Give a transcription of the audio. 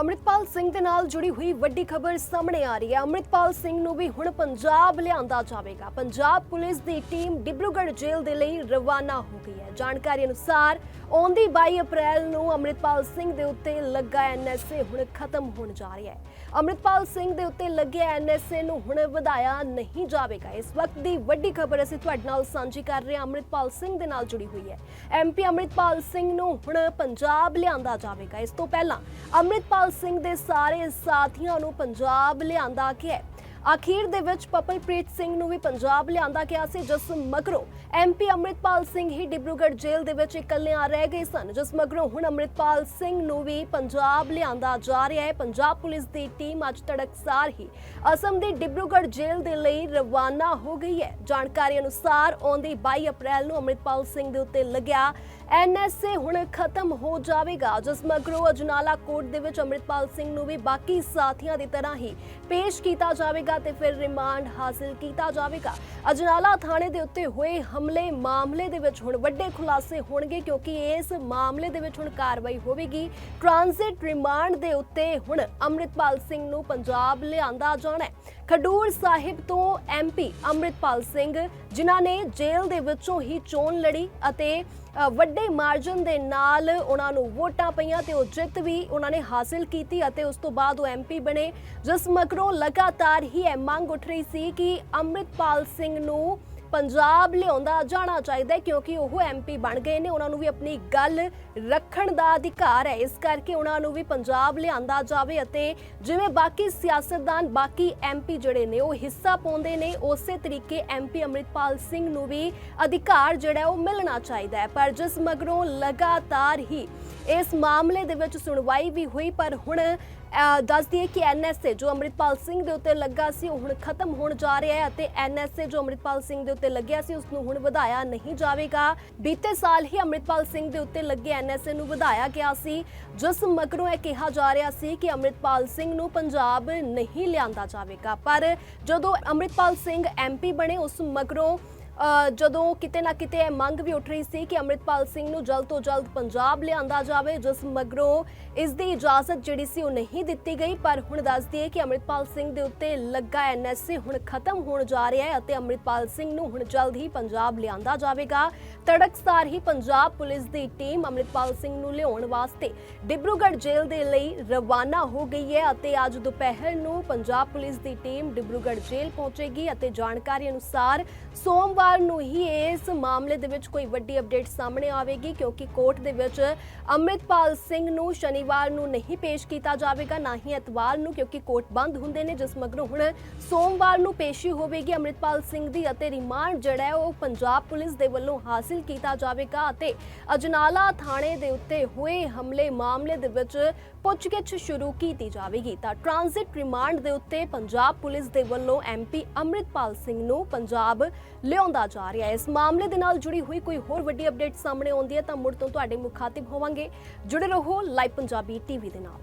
ਅੰਮ੍ਰਿਤਪਾਲ ਸਿੰਘ ਦੇ ਨਾਲ ਜੁੜੀ ਹੋਈ ਵੱਡੀ ਖਬਰ ਸਾਹਮਣੇ ਆ ਰਹੀ ਹੈ। ਅੰਮ੍ਰਿਤਪਾਲ ਸਿੰਘ ਨੂੰ ਵੀ ਹੁਣ ਪੰਜਾਬ ਲਿਆਂਦਾ ਜਾਵੇਗਾ। ਪੰਜਾਬ ਪੁਲਿਸ ਦੀ ਟੀਮ ਡਿਬਰੂਗੜ੍ਹ ਜੇਲ੍ਹ ਦੇ ਲਈ ਰਵਾਨਾ ਹੋ ਗਈ ਹੈ। ਜਾਣਕਾਰੀ ਅਨੁਸਾਰ, ਆਉਂਦੀ 22 ਅਪ੍ਰੈਲ ਨੂੰ ਅੰਮ੍ਰਿਤਪਾਲ ਸਿੰਘ ਦੇ ਉੱਤੇ ਲੱਗਾ ਐਨਐਸਏ ਹੁਣ ਖਤਮ ਹੋਣ ਜਾ ਰਿਹਾ ਹੈ। ਅੰਮ੍ਰਿਤਪਾਲ ਸਿੰਘ ਦੇ ਉੱਤੇ ਲੱਗੇ ਐਨਐਸਏ ਨੂੰ ਹੁਣ ਵਧਾਇਆ ਨਹੀਂ ਜਾਵੇਗਾ। ਇਸ ਵਕਤ ਦੀ ਵੱਡੀ ਖਬਰ ਅਸੀਂ ਤੁਹਾਡੇ ਨਾਲ ਸਾਂਝੀ ਕਰ ਰਹੇ ਹਾਂ। ਅੰਮ੍ਰਿਤਪਾਲ ਸਿੰਘ ਦੇ ਨਾਲ ਜੁੜੀ ਹੋਈ ਹੈ। ਐਮਪੀ ਅੰਮ੍ਰਿਤਪਾਲ ਸਿੰਘ ਨੂੰ ਹੁਣ ਪੰਜਾਬ ਲਿਆਂਦਾ ਜਾਵੇਗਾ। ਇਸ ਤੋਂ ਪਹਿਲਾਂ ਅੰਮ੍ਰਿਤਪਾਲ ਸਿੰਘ ਦੇ ਸਾਰੇ ਸਾਥੀਆਂ ਨੂੰ ਪੰਜਾਬ ਲਿਆਂਦਾ ਗਿਆ ਅਖੀਰ ਦੇ ਵਿੱਚ ਪਪਲਪ੍ਰੀਤ ਸਿੰਘ ਨੂੰ ਵੀ ਪੰਜਾਬ ਲਿਆਂਦਾ ਗਿਆ ਸੀ, ਜਿਸ ਮਗਰੋਂ ਐਮਪੀ ਅੰਮ੍ਰਿਤਪਾਲ ਸਿੰਘ ਹੀ ਡਿਬਰੂਗੜ੍ਹ ਜੇਲ੍ਹ ਦੇ ਵਿੱਚ ਇਕੱਲਿਆਂ ਰਹਿ ਗਏ ਸਨ, ਜਿਸ ਮਗਰੋਂ ਹੁਣ ਅੰਮ੍ਰਿਤਪਾਲ ਸਿੰਘ ਨੂੰ ਵੀ ਪੰਜਾਬ ਲਿਆਂਦਾ ਜਾ ਰਿਹਾ ਹੈ। ਪੰਜਾਬ ਪੁਲਿਸ ਦੀ ਟੀਮ ਅੱਜ ਤੜਕਸਾਰ ਹੀ ਅਸਮ ਦੀ ਡਿਬਰੂਗੜ੍ਹ ਜੇਲ੍ਹ ਦੇ ਲਈ ਰਵਾਨਾ ਹੋ ਗਈ ਹੈ। ਜਾਣਕਾਰੀ ਅਨੁਸਾਰ ਆਉਂਦੀ 22 ਅਪ੍ਰੈਲ ਨੂੰ ਅੰਮ੍ਰਿਤਪਾਲ ਸਿੰਘ ਦੇ ਉੱਤੇ ਲੱਗਿਆ ਐਨਐਸਏ ਹੁਣ ਖਤਮ ਹੋ ਜਾਵੇਗਾ, ਜਿਸ ਮਗਰੋਂ ਅਜਨਾਲਾ ਕੋਰਟ ਦੇ ਵਿੱਚ ਅੰਮ੍ਰਿਤਪਾਲ ਸਿੰਘ ਨੂੰ ਵੀ ਬਾਕੀ ਸਾਥੀਆਂ ਦੀ ਤਰ੍ਹਾਂ ਹੀ ਪੇਸ਼ ਕੀਤਾ ਜਾਵੇਗਾ। ਤੇ ਫਿਰ ਰਿਮਾਂਡ ਹਾਸਲ ਕੀਤਾ ਜਾਵੇਗਾ। ਅਜਨਾਲਾ ਥਾਣੇ ਦੇ ਉੱਤੇ ਹੋਏ ਹਮਲੇ ਮਾਮਲੇ ਦੇ ਵਿੱਚ ਹੁਣ ਵੱਡੇ ਖੁਲਾਸੇ ਹੋਣਗੇ ਕਿਉਂਕਿ ਇਸ ਮਾਮਲੇ ਦੇ ਵਿੱਚ ਹੁਣ ਕਾਰਵਾਈ ਹੋਵੇਗੀ। ਟ੍ਰਾਂਜ਼ਿਟ ਰਿਮਾਂਡ ਦੇ ਉੱਤੇ ਹੁਣ ਅੰਮ੍ਰਿਤਪਾਲ ਸਿੰਘ ਨੂੰ ਪੰਜਾਬ ਲਿਆਂਦਾ ਜਾਣਾ ਹੈ। ਖਡੂਰ ਸਾਹਿਬ ਤੋਂ ਐਮਪੀ ਅੰਮ੍ਰਿਤਪਾਲ ਸਿੰਘ, ਜਿਨ੍ਹਾਂ ਨੇ ਜੇਲ੍ਹ ਦੇ ਵਿੱਚੋਂ ਹੀ ਚੋਣ ਲੜੀ ਅਤੇ ਵੱਡੇ ਮਾਰਜਨ ਦੇ ਨਾਲ ਉਹਨਾਂ ਨੂੰ ਵੋਟਾਂ ਪਈਆਂ ਤੇ ਉਹ ਜਿੱਤ ਵੀ ਉਹਨਾਂ ਨੇ ਹਾਸਿਲ ਕੀਤੀ ਅਤੇ ਉਸ ਤੋਂ ਬਾਅਦ ਉਹ ਐਮਪੀ ਬਣੇ। ਜਿਸ ਮਗਰੋਂ ਲਗਾਤਾਰ ਹੀ ਇਹ ਮੰਗ ਉੱਠ ਰਹੀ ਸੀ ਕਿ ਅੰਮ੍ਰਿਤਪਾਲ ਸਿੰਘ ਨੂੰ ਪੰਜਾਬ ਲਿਆਉਂਦਾ ਜਾਣਾ ਚਾਹੀਦਾ ਕਿਉਂਕਿ ਉਹ ਐਮਪੀ ਬਣ ਗਏ ਨੇ। ਉਹਨਾਂ ਨੂੰ ਵੀ ਆਪਣੀ ਗੱਲ ਰੱਖਣ ਦਾ ਅਧਿਕਾਰ ਹੈ। ਇਸ ਕਰਕੇ ਉਹਨਾਂ ਨੂੰ ਵੀ ਪੰਜਾਬ ਲਿਆਂਦਾ ਜਾਵੇ ਅਤੇ ਜਿਵੇਂ ਬਾਕੀ ਸਿਆਸਤਦਾਨ, ਬਾਕੀ ਐਮਪੀ ਜਿਹੜੇ ਨੇ, ਉਹ ਹਿੱਸਾ ਪਾਉਂਦੇ ਨੇ, ਉਸੇ ਤਰੀਕੇ ਐਮਪੀ ਅੰਮ੍ਰਿਤਪਾਲ ਸਿੰਘ ਨੂੰ ਵੀ ਅਧਿਕਾਰ ਜਿਹੜਾ ਉਹ ਮਿਲਣਾ ਚਾਹੀਦਾ ਹੈ। ਪਰ ਜਿਸ ਮਗਰੋਂ ਲਗਾਤਾਰ ਹੀ ਇਸ ਮਾਮਲੇ ਦੇ ਵਿੱਚ ਸੁਣਵਾਈ ਵੀ ਹੋਈ, ਪਰ ਹੁਣ ਦੱਸ ਦਈਏ ਕਿ ਐਨਐਸਏ ਜੋ ਅੰਮ੍ਰਿਤਪਾਲ ਸਿੰਘ ਦੇ ਉੱਤੇ ਲੱਗਾ ਸੀ, ਉਹ ਹੁਣ ਖਤਮ ਹੋਣ ਜਾ ਰਿਹਾ ਹੈ ਅਤੇ ਐਨਐਸਏ ਜੋ ਅੰਮ੍ਰਿਤਪਾਲ ਸਿੰਘ ਦੇ ਉੱਤੇ ਲੱਗਿਆ ਸੀ ਉਸ ਨੂੰ ਹੁਣ ਵਧਾਇਆ ਨਹੀਂ ਜਾਵੇਗਾ। ਬੀਤੇ ਸਾਲ ਹੀ ਅੰਮ੍ਰਿਤਪਾਲ ਸਿੰਘ ਦੇ ਉੱਤੇ ਲੱਗੇ ਐਨਐਸਏ ਨੂੰ ਵਧਾਇਆ ਗਿਆ ਸੀ। ਜਿਸ ਮਗਰੋਂ ਇਹ ਕਿਹਾ ਜਾ ਰਿਹਾ ਸੀ ਕਿ ਅੰਮ੍ਰਿਤਪਾਲ ਸਿੰਘ ਨੂੰ ਪੰਜਾਬ ਨਹੀਂ ਲਿਆਂਦਾ ਜਾਵੇਗਾ। ਪਰ ਜਦੋਂ ਅੰਮ੍ਰਿਤਪਾਲ ਸਿੰਘ ਐਮਪੀ ਬਣੇ, ਉਸ ਮਗਰੋਂ ਜਦੋਂ ਕਿਤੇ ਨਾ ਕਿਤੇ ਇਹ ਮੰਗ ਵੀ ਉੱਠ ਰਹੀ ਸੀ ਕਿ ਅੰਮ੍ਰਿਤਪਾਲ ਸਿੰਘ ਨੂੰ ਜਲਦ ਤੋਂ ਜਲਦ ਪੰਜਾਬ ਲਿਆਂਦਾ ਜਾਵੇ, ਜਿਸ ਮਗਰੋਂ ਇਸ ਦੀ ਇਜਾਜ਼ਤ ਜਿਹੜੀ ਸੀ ਉਹ ਨਹੀਂ ਦਿੱਤੀ ਗਈ। ਪਰ ਹੁਣ ਦੱਸ ਦਈਏ ਕਿ ਅੰਮ੍ਰਿਤਪਾਲ ਸਿੰਘ ਦੇ ਉੱਤੇ ਲੱਗਾ ਐਨਐਸਏ ਹੁਣ ਖਤਮ ਹੋਣ ਜਾ ਰਿਹਾ ਹੈ ਅਤੇ ਅੰਮ੍ਰਿਤਪਾਲ ਸਿੰਘ ਨੂੰ ਹੁਣ ਜਲਦ ਹੀ ਪੰਜਾਬ ਲਿਆਂਦਾ ਜਾਵੇਗਾ। ਤੜਕਸਾਰ ਹੀ ਪੰਜਾਬ ਪੁਲਿਸ ਦੀ ਟੀਮ ਅੰਮ੍ਰਿਤਪਾਲ ਸਿੰਘ ਨੂੰ ਲਿਆਉਣ ਵਾਸਤੇ ਡਿਬਰੂਗੜ੍ਹ ਜੇਲ੍ਹ ਦੇ ਲਈ ਰਵਾਨਾ ਹੋ ਗਈ ਹੈ ਅਤੇ ਅੱਜ ਦੁਪਹਿਰ ਨੂੰ ਪੰਜਾਬ ਪੁਲਿਸ ਦੀ ਟੀਮ ਡਿਬਰੂਗੜ੍ਹ ਜੇਲ੍ਹ ਪਹੁੰਚੇਗੀ ਅਤੇ ਜਾਣਕਾਰੀ ਅਨੁਸਾਰ ਸੋਮਵਾਰ ਨੂੰ ਹੀ ਇਸ ਮਾਮਲੇ ਦੇ ਵਿੱਚ ਕੋਈ ਵੱਡੀ ਅਪਡੇਟ ਸਾਹਮਣੇ ਆਵੇਗੀ, ਕਿਉਂਕਿ ਕੋਰਟ ਦੇ ਵਿੱਚ ਅੰਮ੍ਰਿਤਪਾਲ ਸਿੰਘ ਨੂੰ ਸ਼ਨੀਵਾਰ ਨੂੰ ਨਹੀਂ ਪੇਸ਼ ਕੀਤਾ ਜਾਵੇਗਾ, ਨਾ ਹੀ ਐਤਵਾਰ ਨੂੰ, ਕਿਉਂਕਿ ਕੋਰਟ ਬੰਦ ਹੁੰਦੇ ਨੇ, ਜਿਸ ਮਗਰੋਂ ਹੁਣ ਸੋਮਵਾਰ ਨੂੰ ਪੇਸ਼ੀ ਹੋਵੇਗੀ ਅੰਮ੍ਰਿਤਪਾਲ ਸਿੰਘ ਦੀ ਅਤੇ ਰਿਮਾਂਡ ਜਿਹੜਾ ਹੈ ਉਹ ਪੰਜਾਬ ਪੁਲਿਸ ਦੇ ਵੱਲੋਂ ਹਾਸਿਲ ਕੀਤਾ ਜਾਵੇਗਾ ਅਤੇ ਅਜਨਾਲਾ ਥਾਣੇ ਦੇ ਉੱਤੇ ਹੋਏ ਹਮਲੇ ਮਾਮਲੇ ਦੇ ਵਿੱਚ ਪੁੱਛਗਿੱਛ ਸ਼ੁਰੂ ਕੀਤੀ ਜਾਵੇਗੀ। ਤਾਂ ਟ੍ਰਾਂਜ਼ਿਟ ਰਿਮਾਂਡ ਦੇ ਉੱਤੇ ਪੰਜਾਬ ਪੁਲਿਸ ਦੇ ਵੱਲੋਂ ਐਮਪੀ ਅੰਮ੍ਰਿਤਪਾਲ ਸਿੰਘ ਨੂੰ ਪੰਜਾਬ ਲਿਆਉਂਦਾ ਜਾ ਰਿਹਾ ਹੈ। ਇਸ ਮਾਮਲੇ ਦੇ ਨਾਲ ਜੁੜੀ ਹੋਈ ਕੋਈ ਹੋਰ ਵੱਡੀ ਅਪਡੇਟ ਸਾਹਮਣੇ ਆਉਂਦੀ ਹੈ ਤਾਂ ਮੁੜ ਤੋਂ ਤੁਹਾਡੇ ਮੁਖਾਤਿਬ ਹੋਵਾਂਗੇ। ਜੁੜੇ ਰਹੋ ਲਾਈਵ ਪੰਜਾਬੀ ਟੀਵੀ ਦੇ ਨਾਲ।